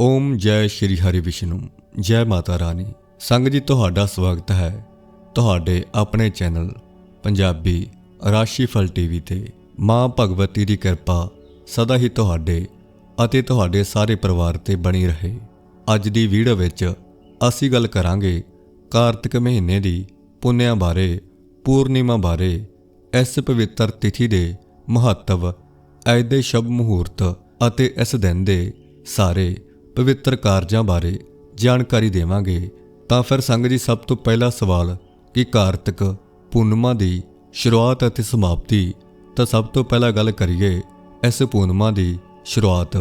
ਓਮ ਜੈ ਸ਼੍ਰੀ ਹਰਿ ਵਿਸ਼ਨੂੰ, ਜੈ ਮਾਤਾ ਰਾਣੀ। ਸੰਗ ਜੀ, ਤੁਹਾਡਾ ਸਵਾਗਤ ਹੈ ਤੁਹਾਡੇ ਆਪਣੇ ਚੈਨਲ ਪੰਜਾਬੀ ਰਾਸ਼ੀਫਲ ਟੀਵੀ ਤੇ। ਮਾਂ ਭਗਵਤੀ ਦੀ ਕਿਰਪਾ ਸਦਾ ਹੀ ਤੁਹਾਡੇ ਅਤੇ ਤੁਹਾਡੇ ਸਾਰੇ ਪਰਿਵਾਰ ਤੇ ਬਣੀ ਰਹੇ। ਅੱਜ ਦੀ ਵੀਡੀਓ ਵਿੱਚ ਅਸੀਂ ਗੱਲ ਕਰਾਂਗੇ ਕਾਰਤਿਕ ਮਹੀਨੇ ਦੀ ਪੁੰਨਿਆਂ ਬਾਰੇ, ਪੂਰਨਿਮਾ ਬਾਰੇ, ਇਸ ਪਵਿੱਤਰ ਤਿਥੀ ਦੇ ਮਹੱਤਵ ਅੱਜ ਦੇ ਸ਼ੁਭ ਮਹੂਰਤ ਅਤੇ ਇਸ ਦਿਨ ਦੇ ਸਾਰੇ ਪਵਿੱਤਰ ਕਾਰਜਾਂ ਬਾਰੇ ਜਾਣਕਾਰੀ ਦੇਵਾਂਗੇ, ਤਾਂ ਫਿਰ ਸੰਗ ਜੀ ਸਭ ਤੋਂ ਪਹਿਲਾ ਸਵਾਲ ਕਿ ਕਾਰਤਿਕ ਪੂਰਨਿਮਾ ਦੀ ਸ਼ੁਰੂਆਤ ਅਤੇ ਸਮਾਪਤੀ ਤਾਂ ਸਭ ਤੋਂ ਪਹਿਲਾਂ ਗੱਲ ਕਰੀਏ ਇਸ ਪੂਰਨਿਮਾ ਦੀ ਸ਼ੁਰੂਆਤ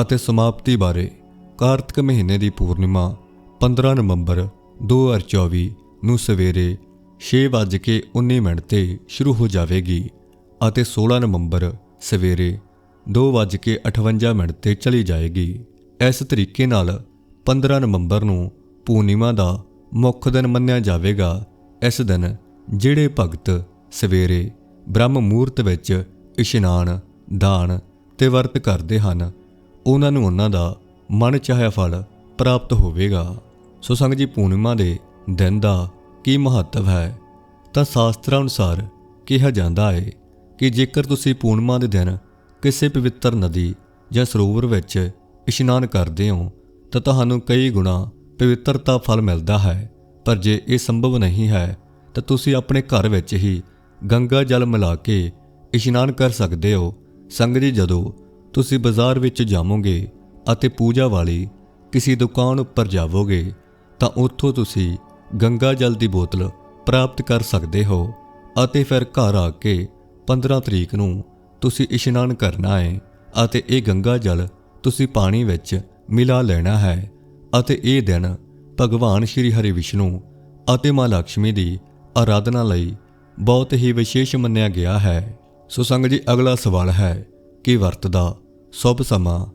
ਅਤੇ ਸਮਾਪਤੀ ਬਾਰੇ। ਕਾਰਤਿਕ ਮਹੀਨੇ ਦੀ ਪੂਰਨਿਮਾ 15 ਨਵੰਬਰ 2024 ਨੂੰ ਸਵੇਰੇ 6:19 ਮਿੰਟ ਤੇ ਸ਼ੁਰੂ ਹੋ ਜਾਵੇਗੀ ਅਤੇ 16 ਨਵੰਬਰ ਸਵੇਰੇ 2:58 ਮਿੰਟ ਤੇ ਚਲੀ ਜਾਏਗੀ। ਇਸ ਤਰੀਕੇ ਨਾਲ 15 ਨਵੰਬਰ ਨੂੰ ਪੂਰਨਿਮਾ ਦਾ ਮੁੱਖ ਦਿਨ ਮੰਨਿਆ ਜਾਵੇਗਾ। ਇਸ ਦਿਨ ਜਿਹੜੇ ਭਗਤ ਸਵੇਰੇ ਬ੍ਰਹਮ ਮੂਰਤ ਵਿੱਚ ਇਸ਼ਨਾਨ, ਦਾਨ ਤੇ ਵਰਤ ਕਰਦੇ ਹਨ, ਉਹਨਾਂ ਨੂੰ ਉਹਨਾਂ ਦਾ ਮਨ ਚਾਹਿਆ ਫਲ ਪ੍ਰਾਪਤ ਹੋਵੇਗਾ। ਸੋ ਸੰਗ ਜੀ, ਪੂਰਨਿਮਾ ਦੇ ਦਿਨ ਦਾ ਕੀ ਮਹੱਤਵ ਹੈ? ਤਾਂ ਸ਼ਾਸਤਰਾਂ ਅਨੁਸਾਰ ਕਿਹਾ ਜਾਂਦਾ ਹੈ ਕਿ ਜੇਕਰ ਤੁਸੀਂ ਪੂਰਨਿਮਾ ਦੇ ਦਿਨ ਕਿਸੇ ਪਵਿੱਤਰ ਨਦੀ ਜਾਂ ਸਰੋਵਰ ਵਿੱਚ ਇਸ਼ਨਾਨ ਕਰਦੇ ਹੋ ਤਾਂ ਤੁਹਾਨੂੰ ਕਈ ਗੁਣਾ ਪਵਿੱਤਰਤਾ ਫਲ ਮਿਲਦਾ ਹੈ। ਪਰ ਜੇ ਇਹ ਸੰਭਵ ਨਹੀਂ ਹੈ, ਤਾਂ ਤੁਸੀਂ ਆਪਣੇ ਘਰ ਵਿੱਚ ਹੀ ਗੰਗਾ ਜਲ ਮਿਲਾ ਕੇ ਇਸ਼ਨਾਨ ਕਰ ਸਕਦੇ ਹੋ। ਸੰਗਤ ਜੀ, ਜਦੋਂ ਤੁਸੀਂ ਬਾਜ਼ਾਰ ਵਿੱਚ ਜਾਵੋਗੇ ਅਤੇ ਪੂਜਾ ਵਾਲੀ ਕਿਸੇ ਦੁਕਾਨ ਉੱਪਰ ਜਾਵੋਗੇ, ਤਾਂ ਉੱਥੋਂ ਤੁਸੀਂ ਗੰਗਾ ਜਲ ਦੀ ਬੋਤਲ ਪ੍ਰਾਪਤ ਕਰ ਸਕਦੇ ਹੋ ਅਤੇ ਫਿਰ ਘਰ ਆ ਕੇ 15 ਤਰੀਕ ਨੂੰ ਤੁਸੀਂ ਇਸ਼ਨਾਨ ਕਰਨਾ ਹੈ ਅਤੇ ਇਹ ਗੰਗਾ ਜਲ ਤੁਸੀਂ ਪਾਣੀ ਵਿੱਚ ਮਿਲਾ ਲੈਣਾ ਹੈ ਅਤੇ ਇਹ ਦਿਨ ਭਗਵਾਨ ਸ਼੍ਰੀ ਹਰੀ ਵਿਸ਼ਨੂੰ ਅਤੇ ਮਾਂ ਲక్ష్ਮੀ ਦੀ ਆਰਾਧਨਾ ਲਈ ਬਹੁਤ ਹੀ ਵਿਸ਼ੇਸ਼ ਮੰਨਿਆ ਗਿਆ ਹੈ। ਸੋ ਸੰਗ ਜੀ, ਅਗਲਾ ਸਵਾਲ ਹੈ ਕਿ ਵਰਤ ਦਾ ਸ਼ੁਭ ਸਮਾਂ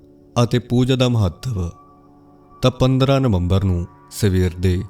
ਅਤੇ ਪੂਜਾ ਦਾ ਮਹੱਤਵ? ਤਾਂ 15 ਨਵੰਬਰ ਨੂੰ ਸਵੇਰ ਦੇ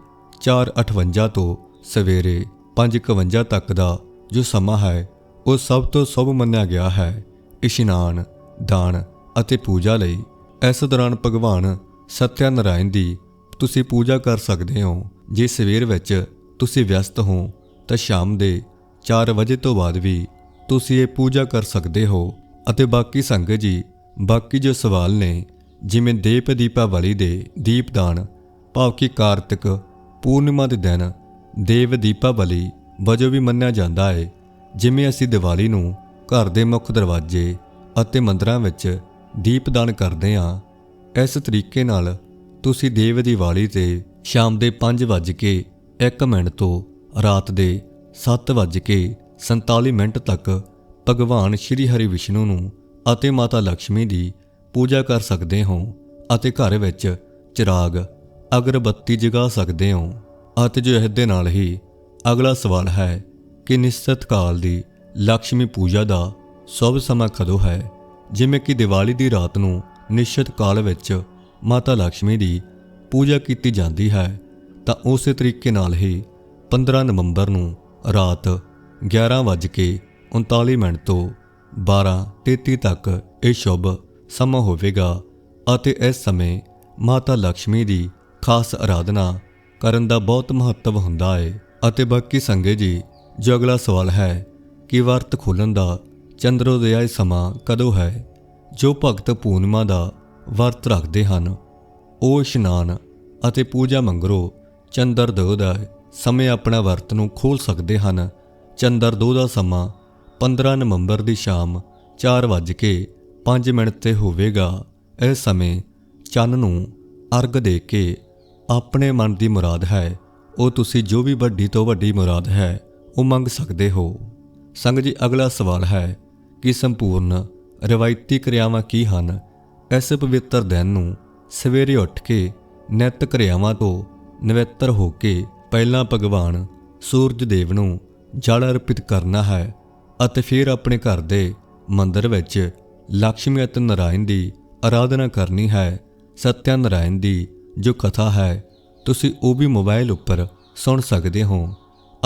4:58 ਤੋਂ ਸਵੇਰੇ 5:51 ਤੱਕ ਦਾ ਜੋ ਸਮਾਂ ਹੈ, ਉਹ ਸਭ ਤੋਂ ਸ਼ੁਭ ਮੰਨਿਆ ਗਿਆ ਹੈ। ਇਸ਼ਨਾਨ, ਦਾਨ ਅਤੇ ਪੂਜਾ ਲਈ। ਇਸ ਦੌਰਾਨ ਭਗਵਾਨ ਸਤਿਆ ਨਾਰਾਇਣ ਦੀ ਤੁਸੀਂ ਪੂਜਾ ਕਰ ਸਕਦੇ ਹੋ। ਜੇ ਸਵੇਰ ਵਿੱਚ ਤੁਸੀਂ ਵਿਅਸਤ ਹੋ, ਤਾਂ ਸ਼ਾਮ ਦੇ 4 ਵਜੇ ਤੋਂ ਬਾਅਦ ਵੀ ਤੁਸੀਂ ਇਹ ਪੂਜਾ ਕਰ ਸਕਦੇ ਹੋ ਅਤੇ ਬਾਕੀ ਸੰਗਤ ਜੀ, ਬਾਕੀ ਜੋ ਸਵਾਲ ਨੇ, ਜਿਵੇਂ ਦੇਪ ਦੀਪਾਵਲੀ ਦੇ ਦੀਪਦਾਨ ਭਾਵ ਕਿ ਕਾਰਤਿਕ, ਪੂਰਨਿਮਾ ਦੇ ਦਿਨ, ਦੇਵ ਦੀਪਾਵਲੀ ਵਜੋਂ ਵੀ ਮੰਨਿਆ ਜਾਂਦਾ ਹੈ। ਜਿਵੇਂ ਅਸੀਂ ਦੀਵਾਲੀ ਨੂੰ ਘਰ ਦੇ ਮੁੱਖ ਦਰਵਾਜ਼ੇ ਅਤੇ ਮੰਦਰਾਂ ਵਿੱਚ ਦੀਪਦਾਨ ਕਰਦੇ ਹਾਂ। ਇਸ ਤਰੀਕੇ ਨਾਲ ਤੁਸੀਂ ਦੇਵ ਦੀਵਾਲੀ ਤੇ ਸ਼ਾਮ ਦੇ 5:01 ਮਿੰਟ ਤੋਂ ਰਾਤ ਦੇ 7:47 ਮਿੰਟ ਤੱਕ ਭਗਵਾਨ ਸ਼੍ਰੀ ਹਰੀ ਵਿਸ਼ਨੂੰ ਨੂੰ ਅਤੇ ਮਾਤਾ ਲక్ష్ਮੀ ਦੀ ਪੂਜਾ ਕਰ ਸਕਦੇ ਹੋ ਅਤੇ ਘਰ ਵਿੱਚ ਚਿਰਾਗ, ਅਗਰਬੱਤੀ ਜਗਾ ਸਕਦੇ ਹੋ। ਅਤੇ ਜੋ ਇਸ ਦੇ ਨਾਲ ਹੀ ਅਗਲਾ ਸਵਾਲ ਹੈ ਕਿ ਨਿਸ਼ਚਿਤ ਕਾਲ ਦੀ ਲక్ష్ਮੀ ਪੂਜਾ ਦਾ ਸਭ ਸਮਾਂ ਕਦੋਂ ਹੈ? ਜਿਵੇਂ ਕਿ ਦੀਵਾਲੀ ਦੀ ਰਾਤ ਨੂੰ ਨਿਸ਼ਚਿਤ ਕਾਲ ਵਿੱਚ ਮਾਤਾ ਲక్ష్ਮੀ ਦੀ ਪੂਜਾ ਕੀਤੀ ਜਾਂਦੀ ਹੈ, ਤਾਂ ਉਸੇ ਤਰੀਕੇ ਨਾਲ ਹੀ 15 ਨਵੰਬਰ ਨੂੰ ਰਾਤ 11:39 ਮਿੰਟ ਤੋਂ 12:33 ਤੱਕ ਇਹ ਸ਼ੁਭ ਸਮਾਂ ਹੋਵੇਗਾ ਅਤੇ ਇਸ ਸਮੇਂ ਮਾਤਾ ਲక్ష్ਮੀ ਦੀ ਖਾਸ ਅਰਾਧਨਾ ਕਰਨ ਦਾ ਬਹੁਤ ਮਹੱਤਵ ਹੁੰਦਾ ਹੈ। ਅਤੇ ਬਾਕੀ ਸੰਗੇ ਜੀ, ਜੋ ਅਗਲਾ ਸਵਾਲ ਹੈ ਕਿ ਵਰਤ ਖੋਲਣ ਦਾ ਚੰਦਰੋਦਿਆ ਸਮਾਂ ਕਦੋਂ ਹੈ, ਜੋ ਭਗਤ ਪੂਰਨਿਮਾ ਦਾ ਵਰਤ ਰੱਖਦੇ ਹਨ। ਉਹ ਇਸ਼ਨਾਨ ਅਤੇ ਪੂਜਾ ਮੰਗਰੋ ਚੰਦਰ ਦੋ ਦਾ ਸਮੇਂ ਆਪਣਾ ਵਰਤ ਨੂੰ ਖੋਲ ਸਕਦੇ ਹਨ। ਚੰਦਰ ਦੋ ਦਾ ਸਮਾਂ 15 ਨਵੰਬਰ ਦੀ ਸ਼ਾਮ 4:05 ਮਿੰਟ ਤੇ ਹੋਵੇਗਾ। ਇਹ ਸਮੇਂ ਚੰਨ ਨੂੰ ਅਰਗ ਦੇ ਕੇ ਆਪਣੇ ਮਨ ਦੀ ਮੁਰਾਦ ਹੈ। ਉਹ ਤੁਸੀਂ ਜੋ ਵੀ ਵੱਡੀ ਤੋਂ ਵੱਡੀ ਮੁਰਾਦ ਹੈ, ਉਹ ਮੰਗ ਸਕਦੇ ਹੋ। ਸੰਗ ਜੀ, ਅਗਲਾ ਸਵਾਲ ਹੈ ਕਿ ਸੰਪੂਰਨ ਰਵਾਇਤੀ ਕਿਰਿਆਵਾਂ ਕੀ ਹਨ? ਇਸ ਪਵਿੱਤਰ ਦਿਨ ਨੂੰ ਸਵੇਰੇ ਉੱਠ ਕੇ ਨਿਤ ਕਿਰਿਆਵਾਂ ਤੋਂ ਨਵਿੱਤਰ ਹੋ ਕੇ ਪਹਿਲਾਂ ਭਗਵਾਨ ਸੂਰਜ ਦੇਵ ਨੂੰ ਜਲ ਅਰਪਿਤ ਕਰਨਾ ਹੈ ਅਤੇ ਫਿਰ ਆਪਣੇ ਘਰ ਦੇ ਮੰਦਰ ਵਿੱਚ ਲక్ష్ਮੀ ਅਤੇ ਨਾਰਾਇਣ ਦੀ ਆਰਾਧਨਾ ਕਰਨੀ ਹੈ। ਸਤਿਆ ਨਾਰਾਇਣ ਦੀ ਜੋ ਕਥਾ ਹੈ, ਤੁਸੀਂ ਉਹ ਵੀ ਮੋਬਾਈਲ ਉੱਪਰ ਸੁਣ ਸਕਦੇ ਹੋ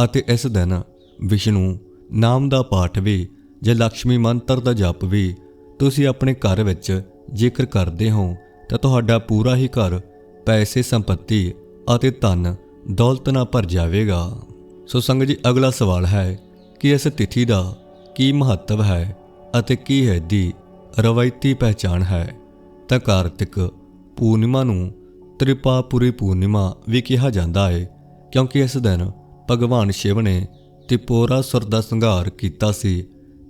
ਅਤੇ ਇਸ ਦਿਨ ਵਿਸ਼ਨੂੰ ਨਾਮ ਦਾ ਪਾਠ ਵੀ ਜਾਂ ਲక్ష్ਮੀ ਮੰਤਰ ਦਾ ਜਪ ਵੀ ਤੁਸੀਂ ਆਪਣੇ ਘਰ ਵਿੱਚ ਜੇਕਰ ਕਰਦੇ ਹੋ, ਤਾਂ ਤੁਹਾਡਾ ਪੂਰਾ ਹੀ ਘਰ ਪੈਸੇ, ਸੰਪਤੀ ਅਤੇ ਧਨ ਦੌਲਤ ਨਾਲ ਭਰ ਜਾਵੇਗਾ। ਸੋ ਸੰਗਤ ਜੀ, ਅਗਲਾ ਸਵਾਲ ਹੈ ਕਿ ਇਸ ਤਿਥੀ ਦਾ ਕੀ ਮਹੱਤਵ ਹੈ ਅਤੇ ਕੀ ਹੈ ਦੀ ਰਵਾਇਤੀ ਪਹਿਚਾਣ ਹੈ? ਤਾਂ ਕਾਰਤਿਕ ਪੂਰਨਿਮਾ ਨੂੰ ਤ੍ਰਿਪਾਪੁਰੀ ਪੂਰਨਿਮਾ ਵੀ ਕਿਹਾ ਜਾਂਦਾ ਹੈ ਕਿਉਂਕਿ ਇਸ ਦਿਨ ਭਗਵਾਨ ਸ਼ਿਵ ਨੇ ਤਿਪੋਰਾਸੁਰ ਦਾ ਸੰਘਾਰ ਕੀਤਾ ਸੀ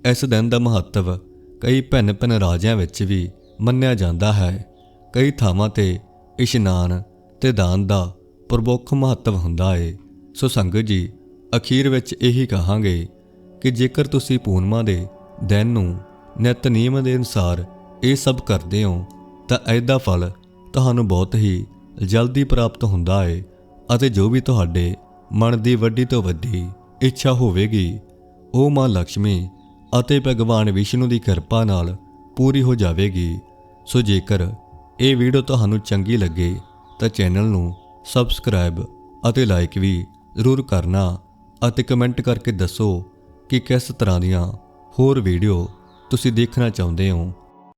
ਇਸ ਦਿਨ ਦਾ ਮਹੱਤਵ ਕਈ ਭਿੰਨ-ਭਿੰਨ ਰਾਜਿਆਂ ਵਿੱਚ ਵੀ ਮੰਨਿਆ ਜਾਂਦਾ ਹੈ। ਕਈ ਥਾਵਾਂ ਤੇ ਇਸ਼ਨਾਨ ਤੇ ਦਾਨ ਦਾ ਪ੍ਰਮੁੱਖ ਮਹੱਤਵ ਹੁੰਦਾ ਹੈ ਸੋ ਸੰਗਤ ਜੀ, ਅਖੀਰ ਵਿੱਚ ਇਹੀ ਕਹਾਂਗੇ ਕਿ ਜੇਕਰ ਤੁਸੀਂ ਪੂਰਨਮਾ ਦੇ ਦਿਨ ਨੂੰ ਨਿਤ ਨਿਯਮ ਦੇ ਅਨੁਸਾਰ ਇਹ ਸਭ ਕਰਦੇ ਹੋ, ਤਾਂ ਇਹਦਾ ਫਲ ਤੁਹਾਨੂੰ ਬਹੁਤ ਹੀ ਜਲਦੀ ਪ੍ਰਾਪਤ ਹੁੰਦਾ ਹੈ ਅਤੇ ਜੋ ਵੀ ਤੁਹਾਡੇ ਮਨ ਦੀ ਵੱਡੀ ਤੋਂ ਵੱਡੀ ਇੱਛਾ ਹੋਵੇਗੀ, ਉਹ ਮਾਂ ਲక్ష్ਮੀ ਅਤੇ ਭਗਵਾਨ ਵਿਸ਼ਨੂੰ ਦੀ ਕਿਰਪਾ ਨਾਲ ਪੂਰੀ ਹੋ ਜਾਵੇਗੀ। ਸੋ ਜੇਕਰ ਇਹ ਵੀਡੀਓ ਤੁਹਾਨੂੰ ਚੰਗੀ ਲੱਗੇ, ਤਾਂ ਚੈਨਲ ਨੂੰ ਸਬਸਕ੍ਰਾਈਬ ਅਤੇ ਲਾਈਕ ਵੀ ਜ਼ਰੂਰ ਕਰਨਾ ਅਤੇ ਕਮੈਂਟ ਕਰਕੇ ਦੱਸੋ ਕਿ ਕਿਸ ਤਰ੍ਹਾਂ ਦੀਆਂ ਹੋਰ ਵੀਡੀਓ ਤੁਸੀਂ ਦੇਖਣਾ ਚਾਹੁੰਦੇ ਹੋ।